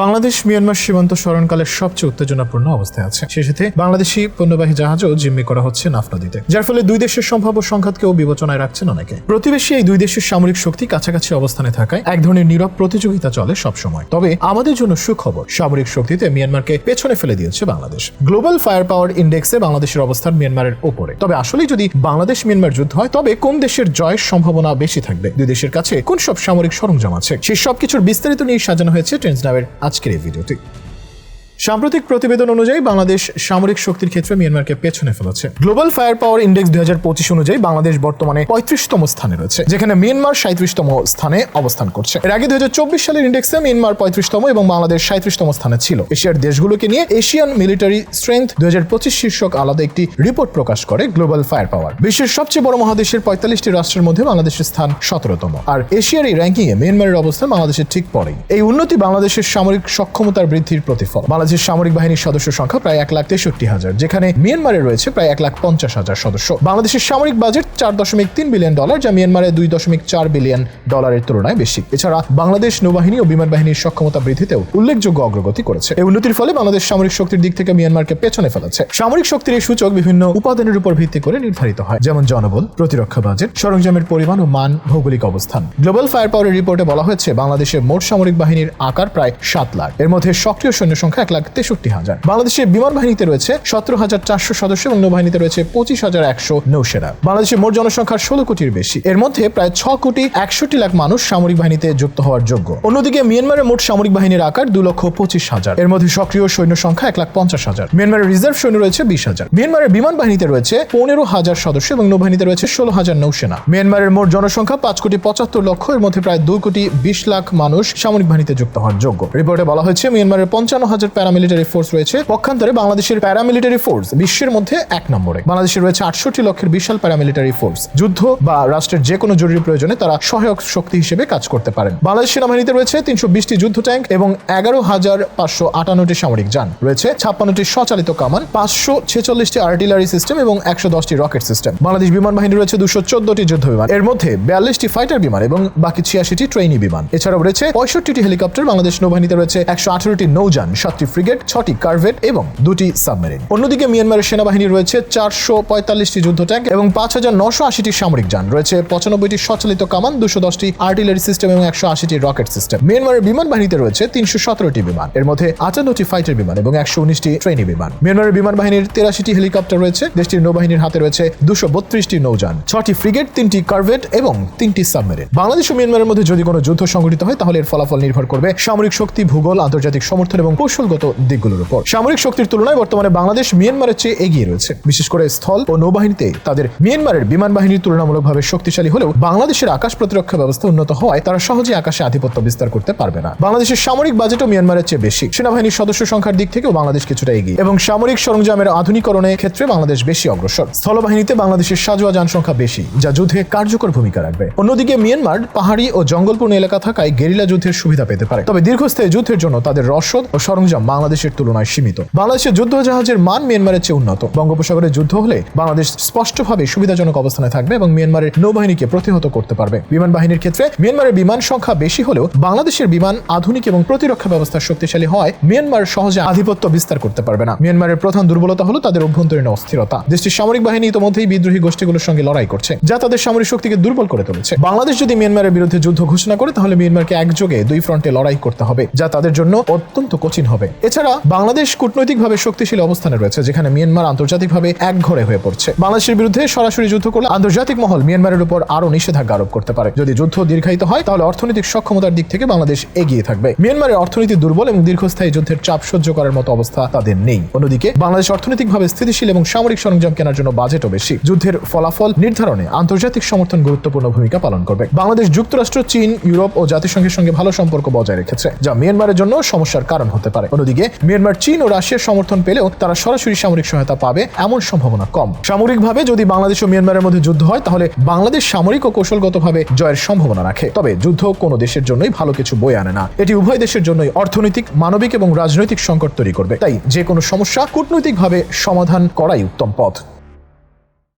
Bangladesh Myanmar সীমান্ত স্মরণকালের সবচেয়ে উত্তেজনাপূর্ণ অবস্থায় আছে। সে সাথে বাংলাদেশি পণ্যবাহী জাহাজও জিম্মি করা হচ্ছে নাফ নদীতে যার ফলে দুই দেশের সম্ভাব্য সংঘাতকেও বিবেচনায় রাখছেন অনেকে। প্রতিবেশী এই দুই দেশের সামরিক শক্তি কাছাকাছি অবস্থানে থাকায় এক ধরনের নীরব প্রতিযোগিতা চলে সবসময়। তবে আমাদের জন্য সুখবর, সামরিক শক্তিতে মিয়ানমারকে পেছনে ফেলে দিয়েছে বাংলাদেশ। গ্লোবাল ফায়ার পাওয়ার ইন্ডেক্সে বাংলাদেশের অবস্থান মিয়ানমারের ওপরে। তবে আসলেই যদি বাংলাদেশ মিয়ানমার যুদ্ধ হয়, তবে কোন দেশের জয়ের সম্ভাবনা বেশি থাকবে? দুই দেশের কাছে কোন সব সামরিক সরঞ্জাম আছে? সেই সবকিছুর বিস্তারিত নিয়ে সাজানো হয়েছে নামের আজকের এই ভিডিওটি। সাম্প্রতিক প্রতিবেদন অনুযায়ী বাংলাদেশ সামরিক শক্তির ক্ষেত্রে মিয়ানমারকে পেছনে ফেলেছে। গ্লোবাল ফায়ার পাওয়ার ইন্ডেক্স দুই হাজার পঁচিশ অনুযায়ী বাংলাদেশ বর্তমানে পঁয়ত্রিশতম স্থানে রয়েছে, যেখানে মিয়ানমার সাঁত্রিশতম স্থানে অবস্থান করছে। এর আগে দুই হাজার চব্বিশ সালের ইন্ডেক্সে মিয়ানমার পঁয়ত্রিশতম এবং বাংলাদেশ সাঁত্রিশতম স্থানে ছিল। এশিয়ার দেশগুলোকে নিয়ে এশিয়ান মিলিটারি স্ট্রেংথ দুই হাজার পঁচিশ শীর্ষক আলাদা একটি রিপোর্ট প্রকাশ করে গ্লোবাল ফায়ার পাওয়ার বিশ্বের সবচেয়ে বড় মহাদেশের পঁয়তাল্লিশটি রাষ্ট্রের মধ্যে বাংলাদেশের স্থান সতেরোতম। আর এশিয়ার এই র্যাঙ্কিং এ মিয়ানমারের অবস্থান বাংলাদেশের ঠিক পরেই। এই উন্নতি বাংলাদেশের সামরিক সক্ষমতার বৃদ্ধির প্রতিফল। বাংলাদেশের সামরিক বাহিনীর সদস্য সংখ্যা প্রায় এক লাখ তেষট্টি হাজার, যেখানে মিয়ানমারে রয়েছে প্রায় এক লাখ পঞ্চাশ হাজার সদস্য। বাংলাদেশের সামরিক বাজেট চার দশমিক তিন বিলিয়ন ডলার, যা মিয়ানমারে দুই দশমিক চার বিলিয়ন ডলারের তুলনায় বেশি। এছাড়া বাংলাদেশ নৌবাহিনী ও বিমান বাহিনীর সক্ষমতা বৃদ্ধিতেও উল্লেখযোগ্য অগ্রগতি করেছে। এই উন্নতির ফলে বাংলাদেশ সামরিক শক্তির দিক থেকে মিয়ানমারকে পেছনে ফেলেছে। সামরিক শক্তির এই সূচক বিভিন্ন উপাদানের উপর ভিত্তি করে নির্ধারিত হয়, যেমন জনবল, প্রতিরক্ষা বাজেট, সরঞ্জামের পরিমাণ ও মান, ভৌগোলিক অবস্থান। গ্লোবাল ফায়ার পাওয়ারের রিপোর্টে বলা হয়েছে বাংলাদেশের মোট সামরিক বাহিনীর আকার প্রায় সাত লাখ। এর মধ্যে সক্রিয় সৈন্য সংখ্যা এক লাখ তেষট্টি হাজার। বাংলাদেশের বিমান বাহিনীতে রয়েছে সতেরো হাজার চারশো সদস্য এবং নৌবাহিনীতে রয়েছে পঁচিশ হাজার একশো নৌসেনা। বাংলাদেশের মোট জনসংখ্যার ষোলো কোটির বেশি। এর মধ্যে প্রায় ছ কোটি একষট্টি লাখ মানুষ সামরিক বাহিনীতে যুক্ত হওয়ার যোগ্য। অন্যদিকে মিয়ানমারের মোট সামরিক বাহিনীর আকার দু লক্ষ পঁচিশ হাজার। এর মধ্যে সক্রিয় সৈন্য সংখ্যা এক লাখ পঞ্চাশ হাজার। মিয়ানমারের রিজার্ভ সৈন্য রয়েছে বিশ হাজার। মিয়ানমারের বিমান বাহিনীতে রয়েছে পনেরো হাজার সদস্য এবং নৌবাহিনীতে রয়েছে ষোলো হাজার নৌসেনা। মিয়ানমারের মোট জনসংখ্যা পাঁচ কোটি পঁচাত্তর লক্ষ। এর মধ্যে প্রায় দুই কোটি বিশ লাখ মানুষ সামরিক বাহিনীতে যুক্ত হওয়ার যোগ্য। রিপোর্টে বলা হয়েছে, মিয়ানমারের পঞ্চান্ন হাজার প্যারামিলিটারি ফোর্স রয়েছে, পক্ষান্তরে বাংলাদেশের প্যারামিলিটারি ফোর্স বিশ্বের মধ্যে এক নম্বরে। বাংলাদেশে রয়েছে আটষট্টি লক্ষের বিশাল প্যারামিলিটারি ফোর্স যুদ্ধ বা রাষ্ট্রের যে কোনো জরুরি প্রয়োজনে তারা সহায়ক শক্তি হিসেবে কাজ করতে পারেন। বাংলাদেশ সেনাবাহিনীতে রয়েছে তিনশো বিশটি যুদ্ধ ট্যাঙ্ক এবং এগারো হাজার পাঁচশো আটান্নটি সামরিক যান। রয়েছে ছাপ্পান্নটি স্বচালিত কামান, পাঁচশো ছেচল্লিশটি আর্টিলারি সিস্টেম এবং একশো দশটি রকেট সিস্টেম বাংলাদেশ বিমান বাহিনী রয়েছে দুশো চোদ্দটি যুদ্ধ বিমান, এর মধ্যে বিয়াল্লিশটি ফাইটার বিমান এবং বাকি ছিয়াশিটি ট্রেইনি বিমান। এছাড়াও রয়েছে পঁয়ষট্টিটি হেলিকপ্টার বাংলাদেশ নৌবাহিনীতে রয়েছে একশো আঠারোটি নৌযান, সাতটি ফ্রিগেট, ছটি কার্ভেট এবং দুটি সাবমেরিন। অন্যদিকে মিয়ানমারের সেনাবাহিনী রয়েছে চারশো পঁয়তাল্লিশটি যুদ্ধ ট্যাঙ্ক এবং পাঁচ হাজার নশো আশিটি সামরিক যান। রয়েছে পঁচানব্বইটি সচলিত কামান, দুশো দশটি আর্টিলারি সিস্টেম এবং একশো আশিটি রকেট সিস্টেম। মিয়ানমারের বিমান বাহিনীতে রয়েছে তিনশো সতেরোটি বিমান, এর মধ্যে আটান্নটি ফাইটার বিমান এবং একশো উনিশটি ট্রেনি বিমান। মিয়ানমারের বিমান বাহিনীর তেরাশিটি হেলিকপ্টার রয়েছে, দেশটির নৌবাহিনীর হাতে রয়েছে দুশো বত্রিশটি নৌযান, ছটি ফ্রিগেট, তিনটি কার্ভেট এবং তিনটি সাবমেরিন। বাংলাদেশ ও মিয়ানমারের মধ্যে যদি কোনো যুদ্ধ সংঘটিত হয়, তাহলে এর ফলাফল নির্ভর করবে সামরিক শক্তি, ভূগোল, আন্তর্জাতিক সমর্থন এবং কৌশলগত দিকগুলোর উপর। সামরিক শক্তির তুলনায় বর্তমানে বাংলাদেশ মিয়ানমারের চেয়ে এগিয়ে রয়েছে। বিশেষ করে স্থল ও নৌবাহিনীতে তাদের মিয়ানমারের বিমান বাহিনীর তুলনামূলকভাবে শক্তিশালী হলেও বাংলাদেশের আকাশ প্রতিরক্ষা ব্যবস্থা উন্নত হওয়ায় তারা সহজে আকাশে আধিপত্য বিস্তার করতে পারবে না। বাংলাদেশের সামরিক বাজেটও মিয়ানমারের চেয়ে বেশি। সেনাবাহিনীর সদস্য সংখ্যার দিক থেকেও বাংলাদেশ কিছুটা এগিয়ে। এবং সামরিক সরঞ্জামের আধুনিকরণের ক্ষেত্রে বাংলাদেশ বেশি অগ্রসর। স্থলবাহিনীতে বাংলাদেশের সাজোয়া যান সংখ্যা বেশি, যা যুদ্ধে কার্যকর ভূমিকা রাখবে। অন্যদিকে মিয়ানমার পাহাড়ি ও জঙ্গলপূর্ণ এলাকা থাকায় গেরিলা যুদ্ধের সুবিধা পেতে পারে। তবে দীর্ঘস্থায়ী যুদ্ধের জন্য তাদের রসদ ও সরঞ্জাম বাংলাদেশের তুলনায় সীমিত। বাংলাদেশের যুদ্ধ জাহাজের মান মিয়ানমারের চেয়ে উন্নত। বঙ্গোপসাগরে যুদ্ধ হলে বাংলাদেশ স্পষ্টভাবে সুবিধাজনক অবস্থানে থাকবে এবং মিয়ানমারের নৌবাহিনীকে প্রতিহত করতে পারবে। বিমান বাহিনীর ক্ষেত্রে মিয়ানমারের বিমান সংখ্যা বেশি হলেও বাংলাদেশের বিমান আধুনিক এবং প্রতিরক্ষা ব্যবস্থা শক্তিশালী হয় মিয়ানমার সহজে আধিপত্য বিস্তার করতে পারবে না। মিয়ানমারের প্রধান দুর্বলতা হলো তাদের অভ্যন্তরীণ অস্থিরতা। দেশটির সামরিক বাহিনী ইতিমধ্যেই বিদ্রোহী গোষ্ঠীগুলোর সঙ্গে লড়াই করছে, যা তাদের সামরিক শক্তিকে দুর্বল করে তুলেছে। বাংলাদেশ যদি মিয়ানমারের বিরুদ্ধে যুদ্ধ ঘোষণা করে, তাহলে মিয়ানমারকে একযোগে দুই ফ্রন্টে লড়াই করতে হবে, যা তাদের জন্য অত্যন্ত কঠিন হবে। এছাড়া বাংলাদেশ কূটনৈতিকভাবে শক্তিশালী অবস্থানে রয়েছে, যেখানে মিয়ানমার আন্তর্জাতিকভাবে একঘরে হয়ে পড়ছে। বাংলাদেশের বিরুদ্ধে সরাসরি যুদ্ধ করলে আন্তর্জাতিক মহল মিয়ানমারের উপর আরও নিষেধাজ্ঞা আরোপ করতে পারে। যদি যুদ্ধ দীর্ঘায়িত হয়, তাহলে অর্থনৈতিক সক্ষমতার দিক থেকে বাংলাদেশ এগিয়ে থাকবে। মিয়ানমারের অর্থনীতি দুর্বল এবং দীর্ঘস্থায়ী যুদ্ধের চাপ সহ্য করার মতো অবস্থা তাদের নেই। অন্যদিকে, বাংলাদেশ অর্থনৈতিকভাবে স্থিতিশীল এবং সামরিক সরঞ্জাম কেনার জন্য বাজেটও বেশি। যুদ্ধের ফলাফল নির্ধারণে আন্তর্জাতিক সমর্থন গুরুত্বপূর্ণ ভূমিকা পালন করবে। বাংলাদেশ যুক্তরাষ্ট্র, চীন, ইউরোপ ও জাতিসংঘের সঙ্গে ভালো সম্পর্ক বজায় রেখেছে, যা মিয়ানমারের জন্য সমস্যার কারণ হতে পারে। অন্যদিকে মিয়ানমার চীন ও রাশিয়ার সমর্থন পেলেও তারা সরাসরি সামরিক সহায়তা পাবে এমন সম্ভাবনা কম। সামরিকভাবে যদি বাংলাদেশ ও মিয়ানমারের মধ্যে যুদ্ধ হয়, তাহলে বাংলাদেশ সামরিক ও কৌশলগতভাবে জয়ের সম্ভাবনা রাখে। তবে যুদ্ধ কোনো দেশের জন্যই ভালো কিছু বই আনে না। এটি উভয় দেশের জন্যই অর্থনৈতিক, মানবিক এবং রাজনৈতিক সংকট তৈরি করবে। তাই যে কোনো সমস্যা কূটনৈতিকভাবে সমাধান করাই উত্তম পথ।